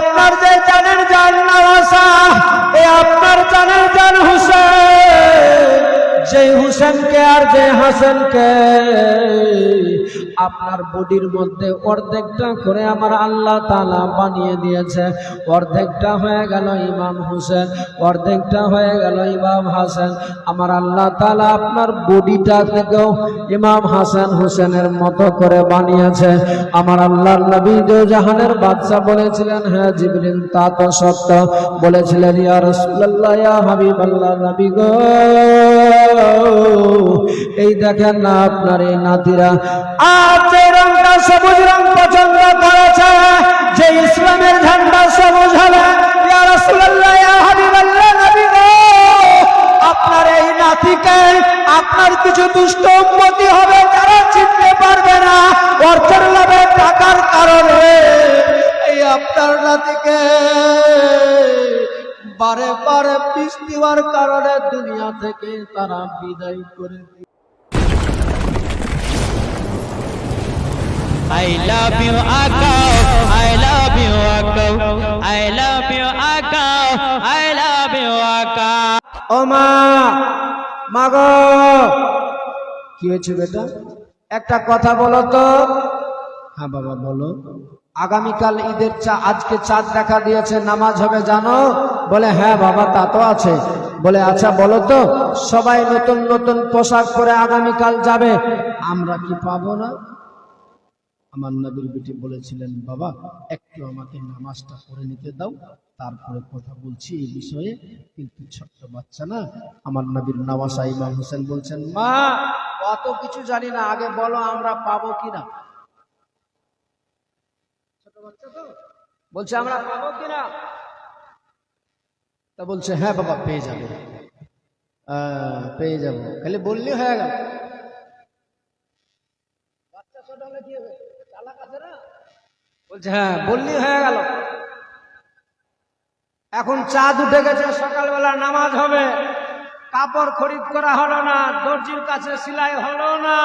আপনার যে জানের জান নওয়াসা এ আপনার জানের জান হুসেন। যে হুসেনকে আর যে হাসানকে, আপনার বডির মধ্যে অর্ধেকটা করে আমার আল্লাহ তালা বানিয়ে দিয়েছে। অর্ধেকটা হয়ে গেল ইমাম হুসেন, অর্ধেকটা হয়ে গেল ইমাম হাসান। আমার আল্লাহ তালা আপনার বডিটা থেকেও ইমাম হাসান হুসেনের মতো করে বানিয়েছে। আমার আল্লাহ নবী জাহানের বাদশা বলেছিলেন হ্যাঁ জিবরিল, তা তো সত্য। বলেছিলেন, ইয়া রাসূলুল্লাহ, ইয়া হাবিবাল্লাহ, নবী গো। এই দেখেন না আপনার এই নাতিরা। আজ রংটা সবুজ রং পছন্দ করেছে, যে ইসলামের ঝান্ডা সবুজ হবে আপনার কিছু দুষ্ট উন্মতি হবে যারা চিনতে পারবে না, অর্থের লাভে টাকার কারণে। এই আপনার নাতিকে বারে বারে পিস দেওয়ার কারণে দুনিয়া থেকে তারা বিদায় করে I love you, Akko. I love you, Akko. I love you, Akko. I love you, Akko. ও মা মাগো কি হয়েছে বেটা একটা কথা বলো তো হ্যাঁ বাবা বলো আগামীকাল ঈদের চা, আজকে চাঁদ দেখা দিয়েছে, নামাজ হবে, জানো? বলে হ্যাঁ বাবা, তা তো আছে। বলে আচ্ছা বলো তো, সবাই নতুন নতুন পোশাক পরে আগামীকাল যাবে। আমরা কি পাবো না? আমার নবীর বেটি বলেছিলেন, বাবা, একটু আমাকে নামাজটা পড়ে নিতে দাও, তারপরে কথা বলছি এই বিষয়ে, কিন্তু ছোট্ট বাচ্চা না। আমার নবীর নওয়াসা ইমাম হোসেন বলছেন, মা, অত কিছু জানি না, আগে বলো আমরা পাবো কিনা। বলছে আমরা পাবো কিনা? তা বলছে হ্যাঁ বাবা পেয়ে যাবে। পেয়ে যাব। খালি বললে হয়ে গেল। বাচ্চা ছোট হলে কি হবে? চালাক আছে না? বলছে হ্যাঁ বললি হয়ে গেল। এখন চাঁদ উঠে গেছে সকালবেলা নামাজ হবে। কাপড় খরিদ করা হলো না দর্জির কাছে সেলাই হলো না।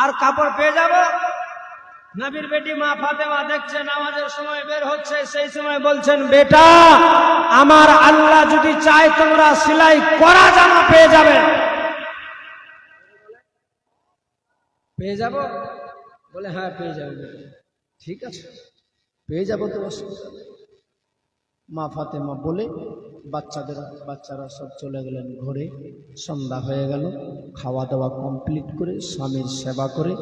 আর কাপড় পেয়ে যাব? নবীর বেটি মা ফাতেমা দেখছে নামাজের সময় বের হচ্ছে, সেই সময় বলছেন, বেটা, আমার আল্লাহ যদি চায় তোমরা সেলাই করা জামা পেয়ে যাবে। পেয়ে যাব? বলে হ্যাঁ পেয়ে যাবে ঠিক আছে, পেয়ে যাব তো অসুবিধা। মা ফাতেমা বলে, বাচ্চাদের, বাচ্চারা সব চলে গেলেন ঘরে, সন্ধ্যা হয়ে গেল, খাওয়া দাওয়া কমপ্লিট করে, স্বামীর সেবা করে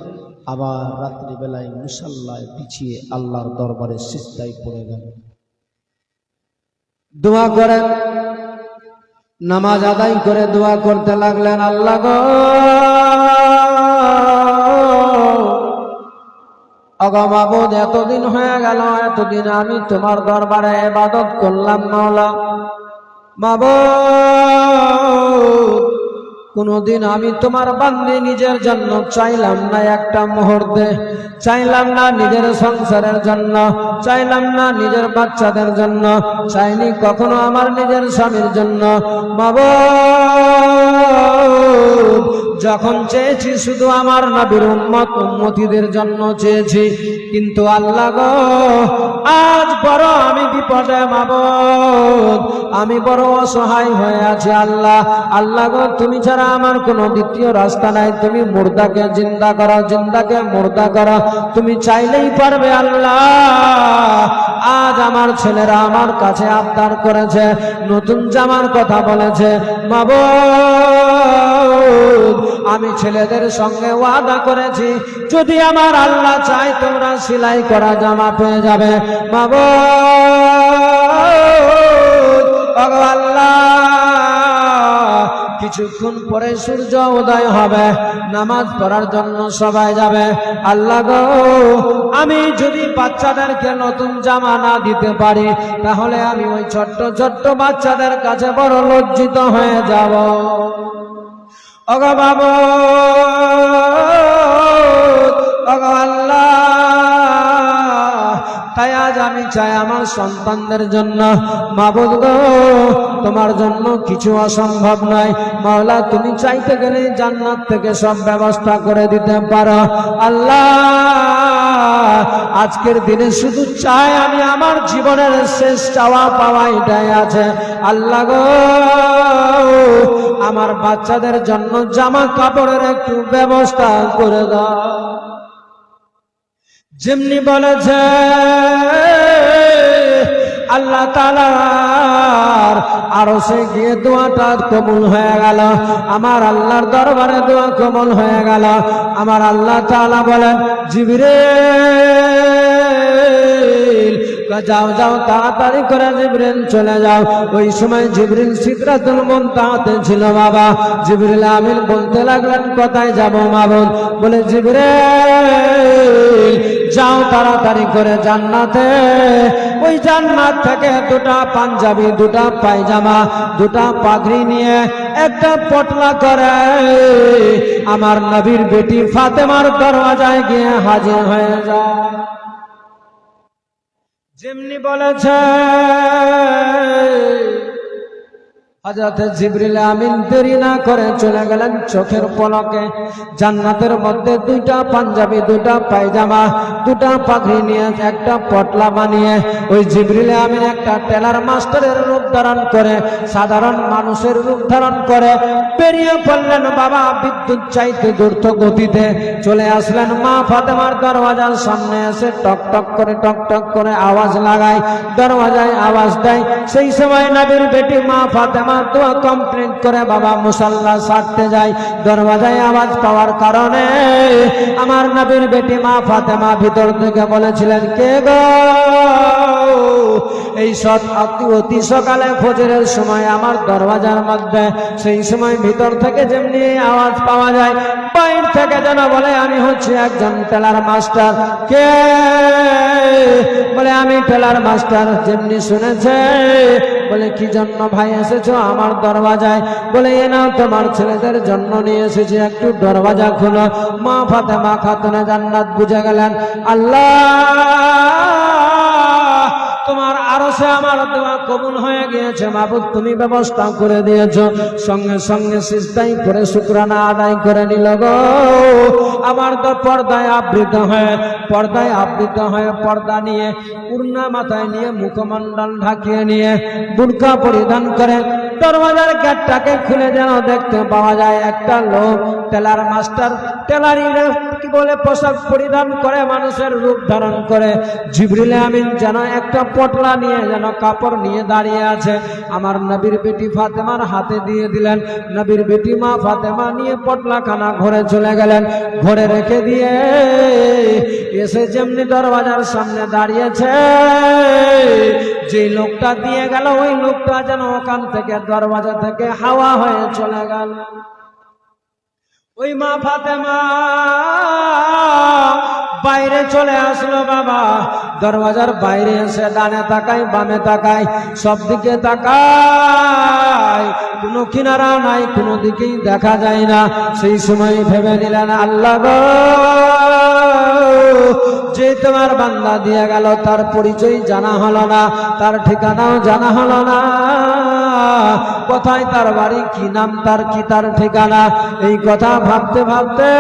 আবার রাত্রিবেলায় মুসাল্লায় পিছিয়ে আল্লাহর দরবারে সিস্তায় পড়ে গেল। দোয়া করেন, নামাজ আদায় করে দোয়া করতে লাগলেন, আল্লাহ অগমাবুদ এতদিন হয়ে গেল, এতদিন আমি তোমার দরবারে এবাদত করলাম, মাওলা। মাবুদ কোনদিন আমি তোমার বান্দি নিজের জন্য চাইলাম না একটা মুহূর্তে। চাইলাম না নিজের সংসারের জন্য, চাইলাম না নিজের বাচ্চাদের জন্য, চাইনি কখনো আমার নিজের স্বামীর জন্য। মাবুদ যখন চেয়েছি শুধু আমার নবীর উম্মত, উম্মতিদের জন্য চেয়েছি, কিন্তু আল্লাহ গো, আজ বড় আমি বিপদে মাবুদ, আমি বড় অসহায় হয়ে আছি আল্লাহ। আল্লাহ গো, তুমি ছাড়া আমার কোনো দ্বিতীয় রাস্তা নাই, তুমি মুর্দাকে জিন্দা করো, জিন্দাকে মুর্দা করো। তুমি চাইলেই পারবে আল্লাহ। আজ আমার ছেলেরা আমার কাছে আবদার করেছে, নতুন জামার কথা বলেছে, মাবুদ। আমি ছেলেদের সঙ্গে ওয়াদা করেছি, যদি আমার আল্লাহ চায় তোমরা সেলাই করা জামা পেয়ে যাবে। আল্লাহ, কিছুক্ষণ পরে সূর্য উদয় হবে, নামাজ পড়ার জন্য সবাই যাবে। আল্লাহ আমি যদি বাচ্চাদেরকে নতুন জামা না দিতে পারি, তাহলে আমি ওই ছোট্ট ছোট্ট বাচ্চাদের কাছে বড় লজ্জিত হয়ে যাব। অগো বাবু অগো আল্লাহ। তাই আজ আমি চাই আমার সন্তানদের জন্য মাবুদ গো, তোমার জন্য কিছু অসম্ভব নয়। মাওলা, তুমি চাইতে গেলে জান্নাত থেকে সব ব্যবস্থা করে দিতে পারো। আল্লাহ আজকের দিনে শুধু চাই আমি আমার জীবনের শেষ চাওয়া পাওয়া এটাই আছে। আল্লাহ গো, আমার বাচ্চাদের জন্য জামা কাপড়ের একটু ব্যবস্থা করে দাও। যেমনি বলেছে আল্লাহ তালার আরও সে গিয়ে দোয়াটা কবুল হয়ে গেল। আমার আল্লাহর দরবারে দোয়া কবুল হয়ে গেল। আমার আল্লাহ তালা বলেন জিবিরে যাও যাও, তাড়াতাড়ি করে জিবরিল চলে যাও। ওই সময় জিবরিল সিদরাতুল মুনতাহাতে ছিল, বাবা। জিবরিল আমিন বলতে লাগলেন, কোথায় যাব মাবুদ? বলে, জিবরিল যাও তাড়াতাড়ি করে জান্নাতে। ওই জান্নাত থেকে দুটা পাঞ্জাবি, দুটা পায়জামা, দুটা পাগড়ি নিয়ে একটা পটলা করে। আমার নবীর বেটি ফাতেমার দরওয়াজায় গিয়ে হাজির হয়ে যায়। যেমনি বলেছে জিবরিল আমিন দেরি না করে চলে গেলেন চোখের পলকে। জান্নাতের মধ্যে দুইটা পাঞ্জাবি দুটা পায়জামা দুটা পাখি নিয়ে, একটা পটলা বানিয়ে ওই জিবরিল আমিন একটা টেলার মাস্টারের রূপ ধারণ করে, সাধারণ মানুষের রূপ ধারণ করে বেরিয়ে পড়লেন বাবা বিদ্যুৎ চাইতে দ্রুত গতিতে। চলে আসলেন মা ফাতেমার দরওয়াজার সামনে এসে টক টক করে, টক টক করে আওয়াজ লাগায়। দরওয়াজায় আওয়াজ দেয়। সেই সময় নবীর বেটি মা ফাতেমা দোয়া কমপ্লিট করে বাবা মুসাল্লা সারতে যায় দরওয়াজায় আওয়াজ পাওয়ার কারণে আমার নবীর বেটি মা ফাতেমা ভিতর থেকে বলেছিলেন, কে গো? এই সৎ অতি সকালে ফজরের সময় আমার দরওয়াজার মধ্যে, সেই সময় ভিতর থেকে যেমনি আওয়াজ পাওয়া যায়, বাইর থেকে যেন বলে, আমি হচ্ছি একজন টেলার মাস্টার। কে? বলে, আমি টেলার মাস্টার। যেমনি শুনেছে, বলে, কি জন্য ভাই এসেছ আমার দরওয়াজায়? বলে, এ তোমার ছেলেদের জন্য নিয়ে এসেছি, একটু দরওয়াজা খুলো। মা ফাতে ফাতেমা খাতুনে জান্নাত বুঝে গেলেন, আল্লাহ সে আমার দোয়া কবুল হয়ে গিয়েছে। মাবুদ, তুমি ব্যবস্থা করে দিয়েছ। সঙ্গে সঙ্গে সিস্তাই করে শুক্রানা আদায় করে নিল গো। আমার তো পর্দায় আবৃত হয়ে, পর্দায় আবৃত হয়ে পর্দা নিয়ে, উড়না মাথায় নিয়ে মুখমণ্ডল ঢাকিয়ে নিয়ে বুড়কা পরিধান করে দরওয়াজার গেটটাকে খুলে যেন দেখতে পাওয়া যায়। একটা লোক, টেলার মাস্টার টেলারি বলে পোশাক পরিধান করে, মানুষের রূপ ধারণ করে। জিবরিলে আমিন যেন একটা পটলা নিয়ে, যেন কাপড় নিয়ে দাঁড়িয়ে আছে। আমার নবীর বেটি ফাতেমার হাতে দিয়ে দিলেন। নবীর বেটি মা ফাতেমা নিয়ে পটলা খানা ঘরে চলে গেলেন। ঘরে রেখে দিয়ে এসে যেমনি দরওয়াজার সামনে দাঁড়িয়েছে যে লোকটা দিয়ে গেল, ওই লোকটা যেন ওখান থেকে দরওয়াজা থেকে হাওয়া হয়ে চলে গেল। ওই মা ফাতেমা বাইরে চলে আসলো বাবা। দরওয়াজার বাইরে এসে ডানে তাকাই বামে তাকাই সব দিকে তাকাই কোনো কিনারা নাই, কোনো দিকেই দেখা যায় না। সেই সময় ভেবে নিলেন, আল্লাহ যে তোমার বান্দা দিয়ে গেল, তার পরিচয় জানা হলো না, তার ঠিকানাও জানা হলো না। কোথায় তার বাড়ি, কি নাম, তার কি তার ঠিকানা, এই কথা ভাবতে ভাবতে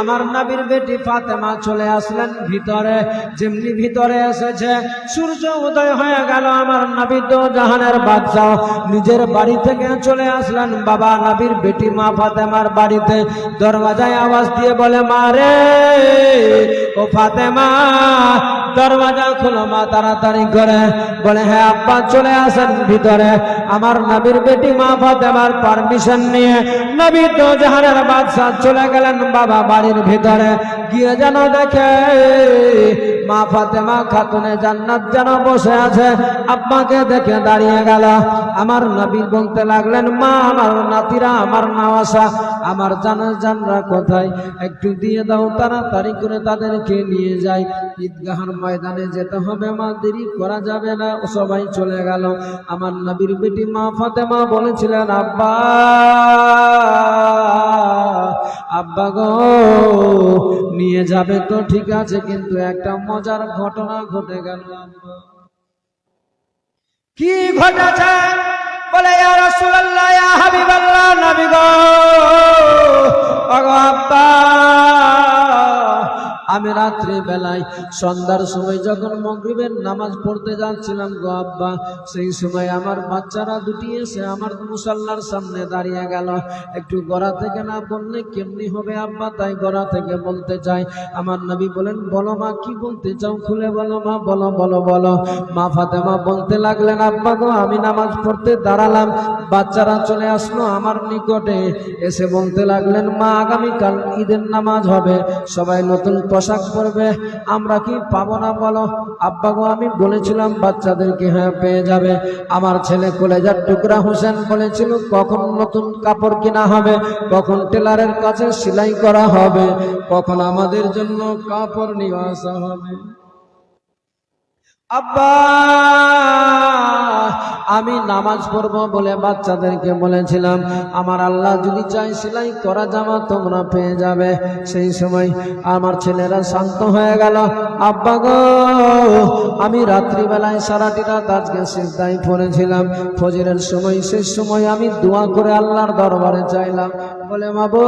আমার নাবির বেটি ফাতেমা চলে আসলেন ভিতরে। যেমনি ভিতরে এসেছে, সূর্য উদয় হয়ে গেল আমার নাবি তো জাহানের বাদশাহ। নিজের বাড়ি থেকে চলে আসলেন বাবা নাবির বেটি মা ফাতেমার বাড়িতে। দরওয়াজায় আওয়াজ দিয়ে বলে, মা রে ও ফাতেমা দরওয়াজা খুলো, মা তাড়াতাড়ি করে। বলে হ্যাঁ আব্বা, চলে আসেন ভিতরে। আমার নবীর বেটি মা ফাতেমার পারমিশন নিয়ে নবী তো জাহানের বাদশাহ চলে গেলেন বাবা বাড়ির ভিতরে। গিয়ে যেন দেখে, মা ফাতেমা খাতুনে জান্নাত যেন বসে আছে। আব্বাকে দেখে দাঁড়িয়ে গেল। আমার নবী বলতে লাগলেন, মা, আমার নাতিরা, আমার নাওয়াসা, আমার জানার জানরা কোথায়? একটু দিয়ে দাও, তাড়াতাড়ি করে তাদেরকে নিয়ে যাই। ঈদগাহার ময়দানে যেতে হবে মা, দেরি করা যাবে না। সবাই চলে গেল। আমার নবীর বেটি মা ফাতেমা বলেছিলেন, আব্বা আব্বা গো, নিয়ে যাবে তো ঠিক আছে, কিন্তু একটা মজার ঘটনা ঘটে গেল। কি ঘটেছে? বলে হাবিবাল্লাহ, নবী আব্বা আমি রাত্রি বেলায় সন্ধ্যার সময় যখন মগরিবের নামাজ পড়তে যাচ্ছিলাম গো আব্বা, সেই সময় আমার বাচ্চারা দুটি এসে আমার মুসাল্লার সামনে দাঁড়িয়ে গেল। একটু গড়া থেকে না বললে কেমনি হবে আব্বা? তাই গড়া থেকে বলতে চাই আমার নবী বলেন, বলো মা, কি বলতে চাও? খুলে বলো মা, বলো বলো বলো। মা ফাতেমা বলতে লাগলেন, আব্বা গো, আমি নামাজ পড়তে দাঁড়ালাম, বাচ্চারা চলে আসলো আমার নিকটে। এসে বলতে লাগলেন, মা, আগামীকাল ঈদের নামাজ হবে। সবাই নতুন পোশাক পরবে, আমরা কি পাবো না বলো? আব্বা গো আমি বলেছিলাম বাচ্চাদেরকে হ্যাঁ পেয়ে যাবে। আমার ছেলে কলেজার টুকরা হোসেন বলেছিল, কখন নতুন কাপড় কেনা হবে? কখন টেলারের কাছে সেলাই করা হবে? কখন আমাদের জন্য কাপড় নিয়ে আসা হবে? আব্বা, আমি নামাজ পড়ব বলে বাচ্চাদেরকে বলেছিলাম, আমার আল্লাহ যদি চাই সেলাই করা জামা তোমরা পেয়ে যাবে। সেই সময় আমার ছেলেরা শান্ত হয়ে গেল, আব্বা গো, আমি রাত্রিবেলায় সারাটি রাত আজকে সিজদাই পড়েছিলাম। ফজরের সময়, শেষ সময় আমি দোয়া করে আল্লাহর দরবারে চাইলাম। বলে মাবো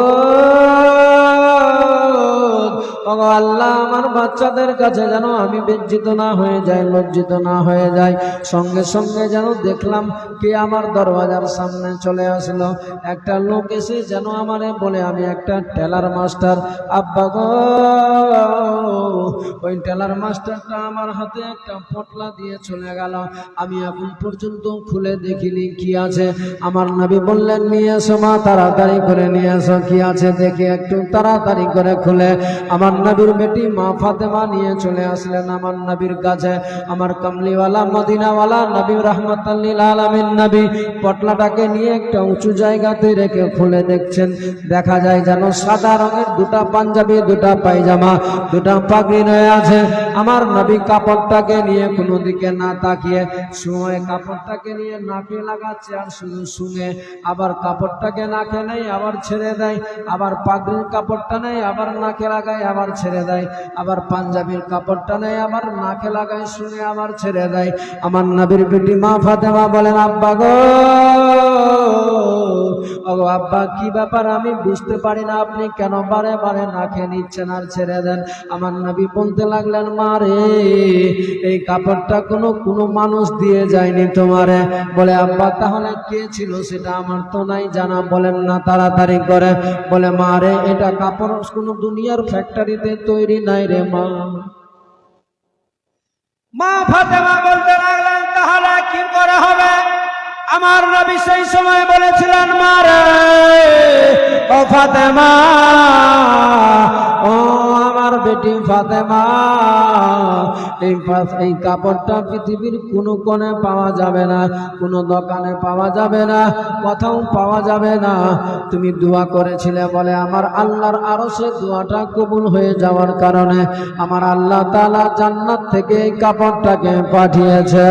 আল্লাহ, আমার বাচ্চাদের কাছে যেন আমি বিজ্জিত না হয়ে যাই, লজ্জিত না হয়ে যাই। সঙ্গে সঙ্গে যেন দেখলাম কে আমার দরওয়াজার সামনে চলে আসলো। একটা লোক এসে যেন আমারে বলে, আমি একটা টেলার মাস্টার। আব্বা গো ওই টেলার মাস্টারটা আমার হাতে একটা পটলা দিয়ে চলে গেল। আমি এখন পর্যন্ত খুলে দেখিনি কি আছে। আমার নবী বললেন, নিয়ে এসো মা, তাড়াতাড়ি করে নিয়ে এসো, কি আছে দেখে একটু তাড়াতাড়ি করে খুলে। আমার নবীর বেটি মা ফাতেমা নিয়ে চলে আসলেন আমার নবীর কাছে। আমার কামলিওয়ালা, মদিনাওয়ালা নবী রহমতাল্লিল আলমিন নবী পটলাটাকে নিয়ে একটা উঁচু জায়গাতে রেখে খুলে দেখছেন। দেখা যায় যেন সাদা রঙের দুটা পাঞ্জাবি, দুটা পায়জামা, দুটা পাগড়ি রয়ে আছে। আমার নবী কাপড়টাকে নিয়ে কোনো দিকে না তাকিয়ে সময় কাপড়টাকে নিয়ে নাকে লাগাচ্ছে আর শুধু শুনে। আবার কাপড়টাকে নাকে নেই আবার ছেড়ে দেয়। আবার পাগড়ির কাপড়টা নেই আবার নাকে লাগায়, আবার ছেড়ে দেয়। আবার পাঞ্জাবির কাপড়টা নেই আবার নাকে লাগায়, শুনে, আবার ছেড়ে দেয়। আমার নবীর বেটি মা ফাতেমা বলেন, আব্বা গো আব্বা, কি ব্যাপার? আমি বুঝতে পারি না। আপনি কেন বারে বারে না খেয়ে নিচ্ছেন আর ছেড়ে দেন? আমার নবী বলতে লাগলেন, মা রে, এই কাপড়টা কোনো কোনো মানুষ দিয়ে যায়নি তোমারে। বলে, আব্বা, তাহলে কে ছিল সেটা আমার তো নাই জানা। বলেন, না, তাড়াতাড়ি করে। বলে, মা রে, এটা কাপড় কোনো দুনিয়ার ফ্যাক্টরিতে তৈরি নাই রে, মা। মা ফাতেমা বলতে লাগলেন, তাহলে কি করে হবে? আমার নবী সেই সময় বলেছিলেন, মারে, ও ফাতেমা, ও আমার বেটি ফাতেমা, এই এই কাপড়টা পৃথিবীর কোনো কোণে পাওয়া যাবে না, কোনো দোকানে পাওয়া যাবে না, কোথাও পাওয়া যাবে না। তুমি দোয়া করেছিলে বলে আমার আল্লাহর আরও সে দোয়াটা কবুল হয়ে যাওয়ার কারণে আমার আল্লাহ তাআলা জান্নাত থেকে এই কাপড়টাকে পাঠিয়েছে।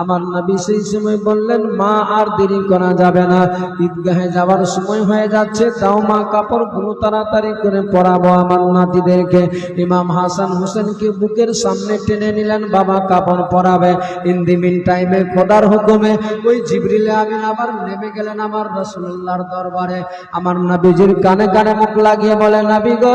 আমার নবী সেই সময় বললেন, মা, আর দেরি করা যাবে না। ঈদগাহে যাওয়ার সময় হয়ে যাচ্ছে তাও মা কাপড় কাপড়গুলো তাড়াতাড়ি করে পরাবো আমার নাতিদেরকে। ইমাম হাসান হোসেনকে বুকের সামনে টেনে নিলেন, বাবা, কাপড় পরাবে। ইন দি মিন টাইমে খোদার হুকুমে ওই জিবরিলে আমি আবার নেমে গেলেন আমার রসুল্লাহর দরবারে। আমার নবীজির কানে কানে মুখ লাগিয়ে বলে, নবী গো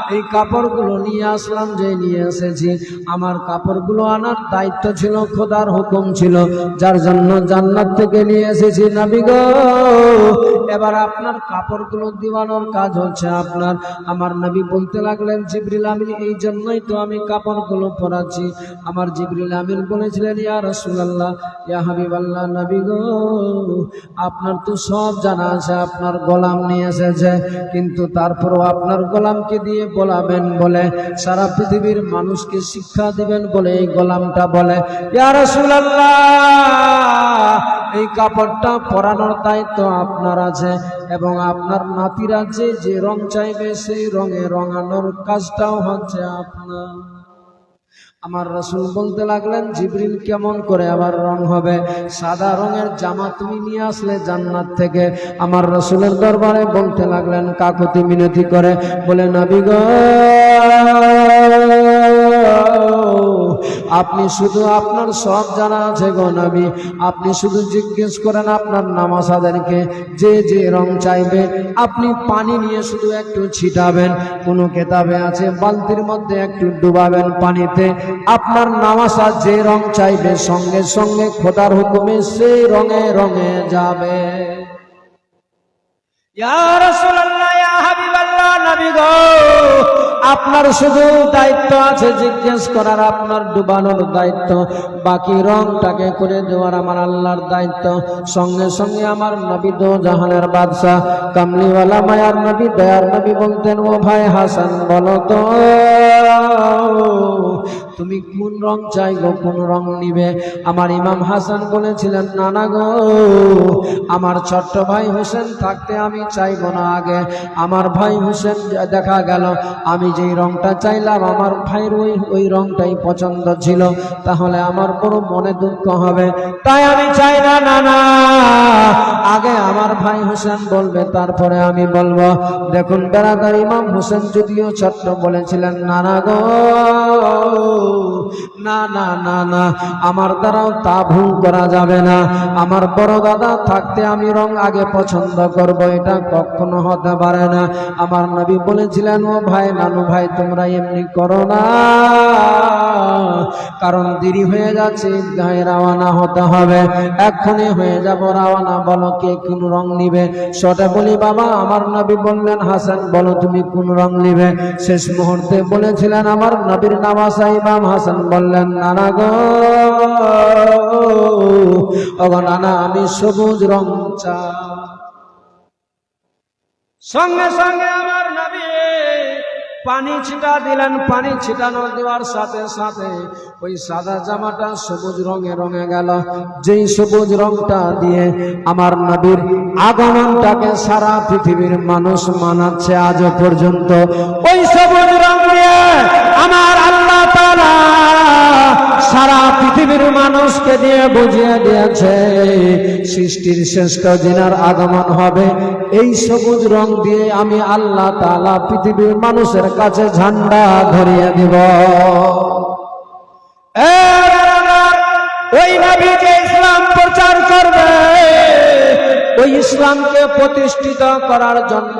এই কাপড়গুলো নিয়ে আসলাম, যে নিয়ে এসেছি। আমার কাপড়গুলো আনার দায়িত্ব ছিল, খোদার হুকুম ছিল। যার জন্য জান্নাত থেকে নিয়ে এসেছি, নবী গো। এবার আপনার কাপড়গুলো দিওয়ানোর কাজ হচ্ছে আপনার। আমার নবী বলতে লাগলেন, জিবরিল আমিন, এই জন্যই তো আমি কাপড়গুলো পরাচ্ছি। আমার জিবরিল আমিন বলেছিলেন, ইয়া রাসূলুল্লাহ, ইয়া হাবিবাল্লাহ, নবী গো, আপনার তো সব জানা আছে, আপনার গোলাম নিয়ে এসেছে। কিন্তু তারপরও আপনার গোলামকে দিয়ে বলাবেন বলে, সারা পৃথিবীর মানুষকে শিক্ষা দিবেন বলে এই গোলামটা বলে। এই কাপড়টা পরানোর দায়িত্ব আপনার আছে এবং আপনার নাতিরা যে যে রং চাইবে সেই রঙে রঙানোর কাজটাও হচ্ছে আপনার। আমার রসুল বলতে লাগলেন, জিবরিল কেমন করে আবার রং হবে? সাদা রঙের জামা তুমি নিয়ে আসলে জান্নাত থেকে। আমার রসুলের দরবারে বলতে লাগলেন কাকুতি মিনতি করে। বলে, নবী গো! আপনি শুধু আপনার সব জানা আছে গো নবী। আপনি শুধু জিজ্ঞেস করেন আপনার নামাজ আদারকে যে যে রং চাইবে। আপনি পানি নিয়ে শুধু একটু ছিটাবেন, কোনো কেতাবে আছে? বালতির মধ্যে একটু ডুবাবেন পানিতে। আপনার নামাজা যে রং চাইবে, সঙ্গে সঙ্গে খোদার হুকুমে সেই রঙে রঙে যাবে। ইয়া রাসূলুল্লাহ, ইয়া হাবিবাল্লাহ, নবী গো। আপনার শুধু দায়িত্ব আছে জিজ্ঞেস করার, আপনার ডুবানোর দায়িত্ব। বাকি রংটাকে করে দেওয়ার আমার আল্লাহর দায়িত্ব। সঙ্গে সঙ্গে আমার নবী দো জাহানের বাদশাহ। কামলিওয়ালা মায়ার নবী, দয়ার নবী বলতেন, ও ভাই হাসান বলতো তুমি কোন রং চাই গো কোন রং নিবে? আমার ইমাম হাসান বলেছিলেন নানা গো, আমার ছোট্ট ভাই হোসেন থাকতে আমি চাইব না আগে। আমার ভাই হোসেন, দেখা গেল, আমি যেই রংটা চাইলাম, আমার ভাইয়ের ওই ওই রংটাই পছন্দ ছিল। তাহলে আমার কোনো মনে দুঃখ হবে। তাই আমি চাই না নানা আগে আমার ভাই হোসেন বলবে, তারপরে আমি বলব। দেখুন, বেড়াদার ইমাম হোসেন যদিও ছোট্ট বলেছিলেন নানা গো Oh না না না না, আমার দ্বারাও তা ভুল করা যাবে না। আমার বড় দাদা থাকতে আমি রং আগে পছন্দ করব, এটা কখনো হতে পারে না। আমার নবী বলেছিলেন, ও ভাই, নানু ভাই, তোমরা এমনি করো না। কারণ দেরি হয়ে যাচ্ছে, গায়ে রাওয়ানা হতে হবে। এক্ষুনি হয়ে যাব রাওয়ানা বলো কে কোন রং নিবে। সেটা বলি, বাবা, আমার নবী বললেন, হাসান, বলো তুমি কোন রং নিবে? শেষ মুহূর্তে বলেছিলেন, আমার নবীর নামাজা ইমাম হাসান বললেন, নানা গো নানা, আমি সবুজ রং চাই সঙ্গে সঙ্গে আমার নবী পানি ছিটা দিলেন, পানি ছিটানো দেওয়ার সাথে সাথে ওই সাদা জামাটা সবুজ রঙে রঙে গেল। যেই সবুজ রংটা দিয়ে আমার নবীর আগমনটাকে সারা পৃথিবীর মানুষ মানাচ্ছে আজও পর্যন্ত, ওই সবুজ রং দিয়ে আমার আল্লাহ তাআলা সারা পৃথিবীর মানুষকে দিয়ে বুঝিয়ে দিয়েছে, সৃষ্টির শ্রেষ্ঠ জিনার আগমন হবে। এই সবুজ রং দিয়ে আমি আল্লাহ তালা পৃথিবীর মানুষের কাছে ঝান্ডা ধরিয়ে দিব। ওই নবী যে ইসলাম প্রচার করবে। ওই ইসলামকে প্রতিষ্ঠিত করার জন্য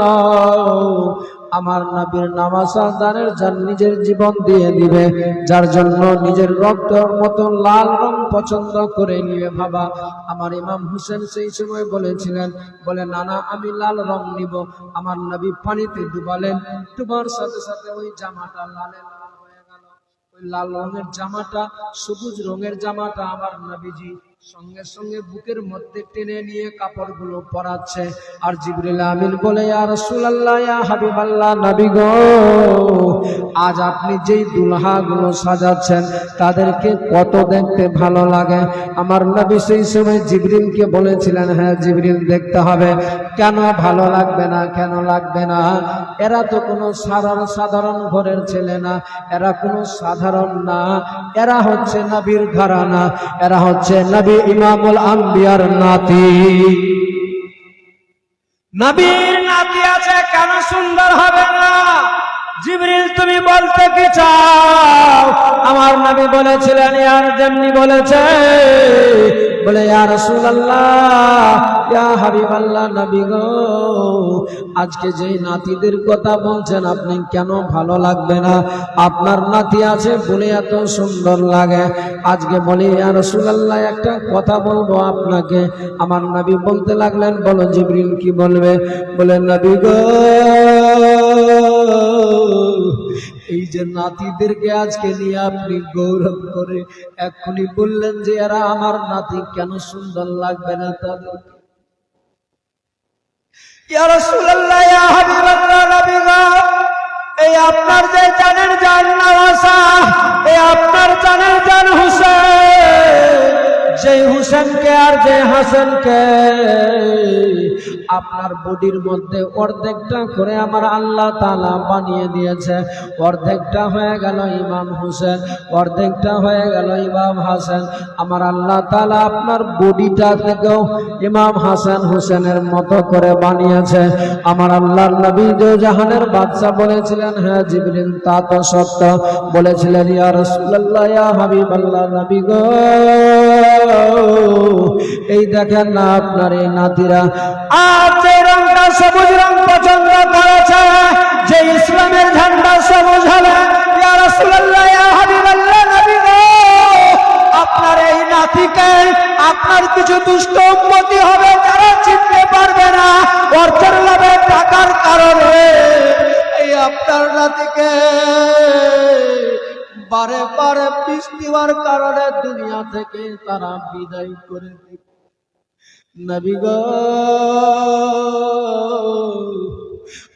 আমার নবীর নামাজ আদানের যার নিজের জীবন দিয়ে দিবে, যার জন্য নিজের রক্ত মতো লাল রং পছন্দ করে নিবে, বাবা। আমার ইমাম হুসেন সেই সময় বলেছিলেন, বলে, নানা, আমি লাল রং নিব। আমার নবী পানিতে ডুবালেন। ডুবার সাথে সাথে ওই জামাটা লালে লাল ওই লাল রঙের জামাটা, সবুজ রঙের জামাটা আমার নবীজি সঙ্গে সঙ্গে বুকের মধ্যে টেনে নিয়ে কাপড়গুলো পরাচ্ছে। আর জিবরিল আমিন বলে গো, আজ আপনি যেই দুলহাগুলো সাজাচ্ছেন, তাদেরকে কত দেখতে ভালো লাগে। আমার নবী সেই সময় জিবরিলকে বলেছিলেন হ্যাঁ জিবরিল দেখতে হবে। কেন ভালো লাগবে না, কেন লাগবে না? এরা তো কোনো সাধারণ সাধারণ ঘরের ছেলে না, এরা কোনো সাধারণ না। এরা হচ্ছে নবীর ঘরানা, এরা হচ্ছে নবী ইমামুল আম্বিয়ার নাতি। নবীর নাতি আছে, কেন সুন্দর হবে না? জিবরিল, তুমি বলতে কি চাও? আমার নবী বলেছিলেন আর যেমনি বলেছে বলে, ইয়া রাসূলুল্লাহ, ইয়া গো, আজকে যেই নাতিদের কথা বলছেন আপনি কেন ভালো লাগবে না? আপনার নাতি আছে বলে এত সুন্দর লাগে। আজকে বলি, ইয়া রাসূলুল্লাহ, একটা কথা বলব আপনাকে। আমার নবী বলতে লাগলেন, বলো জিবরিল কি বলবে? বলে, নবী গো এই যে নাতিদেরকে আজকে নিয়ে আপনি গৌরব করে এক্ষুনি বললেন যে এরা আমার নাতি, কেন সুন্দর লাগবে না তাদের? এই আপনার যে জানেন জান নওয়াসা হুসেনকে আর যে হাসানকে আপনার বডির মধ্যে অর্ধেকটা করে আমার আল্লাহ তালা বানিয়ে দিয়েছে। অর্ধেকটা হয়ে গেল ইমাম হুসেন, অর্ধেকটা হয়ে গেল ইমাম হাসান। আমার আল্লাহ তালা আপনার বডিটা থেকেও ইমাম হাসান হুসেনের মতো করে বানিয়েছে। আমার আল্লাহ নবী জাহানের বাদশা বলেছিলেন হ্যাঁ জিবরিল, তা তো সত্য। বলেছিলেন, ইয়া রাসূলুল্লাহ, ইয়া হাবিবাল্লাহ, নবী গো। এই দেখেন না আপনার এই নাতিরা। যে রংটা সবুজ রং পছন্দ করেছে, যে ইসলামের ঝান্ডা সবুজ হবে আপনার কিছু দুষ্ট উন্মতি হবে যারা চিনতে পারবে না। অর্থের লাভে টাকার কারণে এই আপনার নাতিকে থেকে তারা বিদায় করে দিবে নবী গো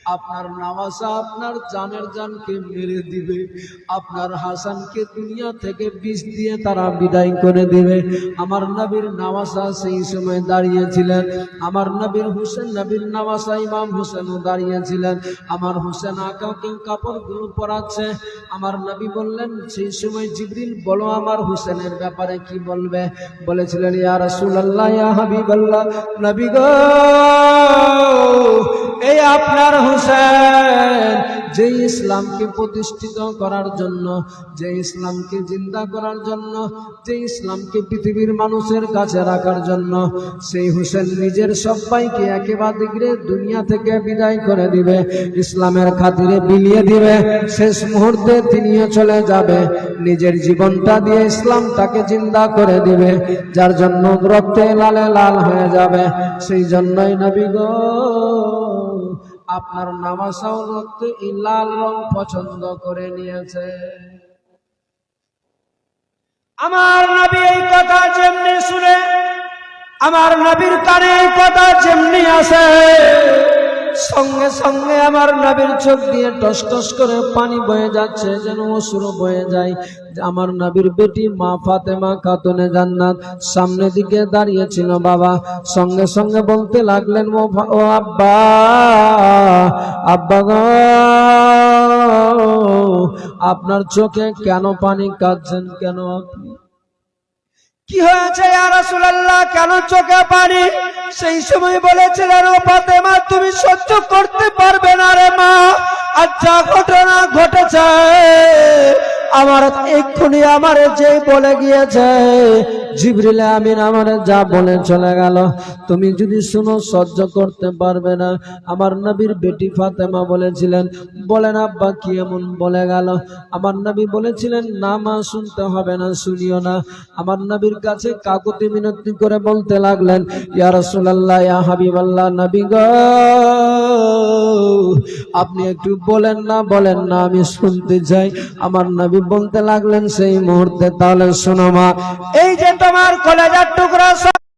আপনার নামাজা আপনার জানের জানকে মেরে দিবে। আপনার হাসানকে দুনিয়া থেকে বিষ দিয়ে তারা বিদায় করে দিবে। আমার নবীর নামাজা সেই সময় দাঁড়িয়েছিলেন। আমার নবীর হোসেন নবীর নামাজা ইমাম হোসেনও দাঁড়িয়েছিলেন। আমার হুসেন হোসেন আকাকে কাপড়গুলো পরাচ্ছে। আমার নবী বললেন, সেই সময় জিবরিল, বলো আমার হোসেনের ব্যাপারে কি বলবে? বলেছিলেন, ইয়া রাসূলুল্লাহ, ইয়া হাবিবাল্লাহ, নবী গো এই আপনার হোসেন, যে ইসলামকে প্রতিষ্ঠিত করার জন্য, যে ইসলামকে জিন্দা করার জন্য, যে ইসলামকে পৃথিবীর মানুষের কাছে রাখার জন্য, সেই হোসেন নিজের সবাইকে একেবারে দুনিয়া থেকে বিদায় করে দিবে, ইসলামের খাতিরে বিলিয়ে দিবে। শেষ মুহূর্তে তিনিও চলে যাবে, নিজের জীবনটা দিয়ে ইসলামটাকে জিন্দা করে দিবে, যার জন্য রক্তে লালে লাল হয়ে যাবে, সেই জন্যই নবী গো। আপনার নামাসাও রক্ত এই লাল রং পছন্দ করে নিয়েছে। আমার নবী এই কথা যেমনি শুনে, আমার নবীর কানে এই কথা যেমনি আসে। সঙ্গে সঙ্গে আমার নবীর চোখ দিয়ে টস টস করে পানি বয়ে যাচ্ছে, যেন অসুর বয়ে যায়। আমার নবীর বেটি মা ফাতেমা খাতুনে জান্নাত। সামনে দিকে দাঁড়িয়েছিল বাবা। সঙ্গে সঙ্গে বলতে লাগলেন ও আব্বা আব্বা গো, আপনার চোখে কেন পানি কাঁদছেন? কেন আপনি কি হয়েছে রাসূলুল্লাহ? কেন চোখে পানি? সেই সময় বলেছিলেন ও ফাতেমা, তুমি সহ্য করতে পারবে না রে মা। আর যা ঘটনা ঘটেছে আমার এক্ষুনি আমার যে বলে গিয়েছে। জিবরিল আমিন আমার যা বলে চলে গেল। তুমি যদি শুনো, সহ্য করতে পারবে না। আমার নবীর বেটি ফাতেমা বলেছিলেন বলেন আব্বা, কি এমন বলে গেল? আমার নবী বলেছিলেন, না মা, শুনতে হবে না, শুনিও না। আমার নবীর কাছে কাকুতি মিনতি করে বলতে লাগলেন, ইয়া রাসূলুল্লাহ, ইয়া হাবিবাল্লাহ, নবী গো, আপনি একটু বলেন না বলেন না, আমি শুনতে চাই। আমার নবী বলতে লাগলেন সেই মুহূর্তে তাহলে শোনো মা এই যে তোমার কলেজার টুকরা